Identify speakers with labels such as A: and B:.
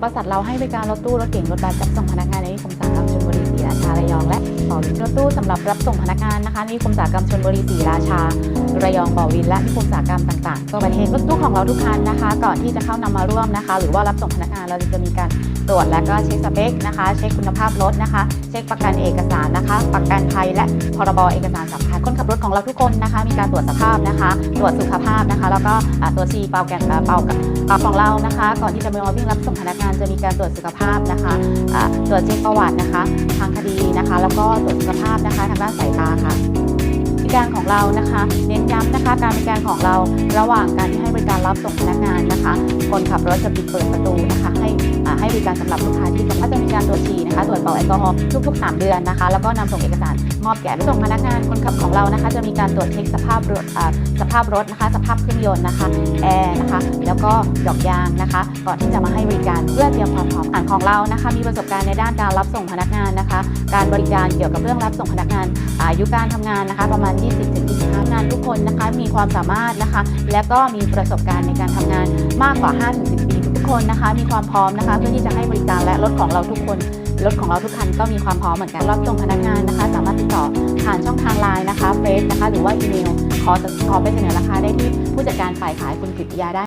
A: บริษัทเราให้บริการรถตู้รถเก๋งรถบัสรับส่งพนักงานในนิคมอุตสาหกรรมชลบุรีศรีราชาระยองและต่อรถตู้สำหรับรับส่งพนักงานนะคะในนิคมอุตสาหกรรมชลบุรีศรีราชา ระยองบ่อวินและนิคมอุตสาหกรรมต่างๆก็ประเทศรถตู้ของเราทุกคันนะคะ ก่อนที่จะเข้านำมาร่วมนะคะ หรือว่ารับส่งพนักงานเราจะมีการตรวจและก็เช็คสเปคนะคะ เช็คคุณภาพรถนะคะ เช็คประกันเอกสารนะคะ ประกันภัยและพรบเอกสารสำคัญคนขับรถของเราทุกคนนะคะ มีการตรวจสภาพนะคะ ตรวจสุขภาพนะคะ แล้วก็ตัวชีเป่าแกนเป่ากับเป่าของเรานะคะ ก่อนที่จะมาวิ่งรับส่งพนักงานจะมีการตรวจสุขภาพนะคะตรวจเช็คประวัตินะคะ ทางคดีนะคะ แล้วก็ตรวจสุขภาพนะคะ ทางด้านสายตาค่ะ การของเรานะคะ เน้นย้ำนะคะ การบริการของเราระหว่างการที่ให้บริการรับส่งพนักงานนะคะ คนขับรถจะปิดเปิดประตูนะคะ ให้อ่าให้บริการสำหรับลูกค้าที่ก็จะมีการตรวจฉี่นะคะตรวจเป่าแอลกอฮอล์ทุก ๆ 3 เดือนนะคะ แล้วก็นำส่งเอกสารมอบแก่ผู้ส่งพนักงานคนขับของเรานะคะ จะมีการตรวจเช็คสภาพรถอ่าสภาพรถนะคะ สภาพเครื่องยนต์นะคะแอร์นะคะ แล้วก็ดอกยางนะคะ ก่อนที่จะมาให้บริการเพื่อเตรียมความพร้อมอ่านของเรานะคะ มีประสบการณ์ในด้านการรับส่งพนักงานนะคะ การบริการเกี่ยวกับเรื่องรับส่งพนักงานอายุการทำงานนะคะ ประมาณ 20-25 งานทุกคนนะคะ มีความสามารถนะคะ และก็มีประสบการณ์ในการทำงานมากกว่า 5-10 ปีทุกคนนะคะ มีความพร้อมนะคะ เพื่อที่จะให้บริการและรถของเราทุกคนรถของเราทุกคันก็มีความพร้อมเหมือนกันรับส่งพนักงานนะคะ สามารถติดต่อผ่านช่องทางไลน์นะคะเฟซนะคะ หรือว่าอีเมลขอขอไปเสนอราคาได้ที่ผู้จัดการฝ่ายขายคุณกฤษยาได้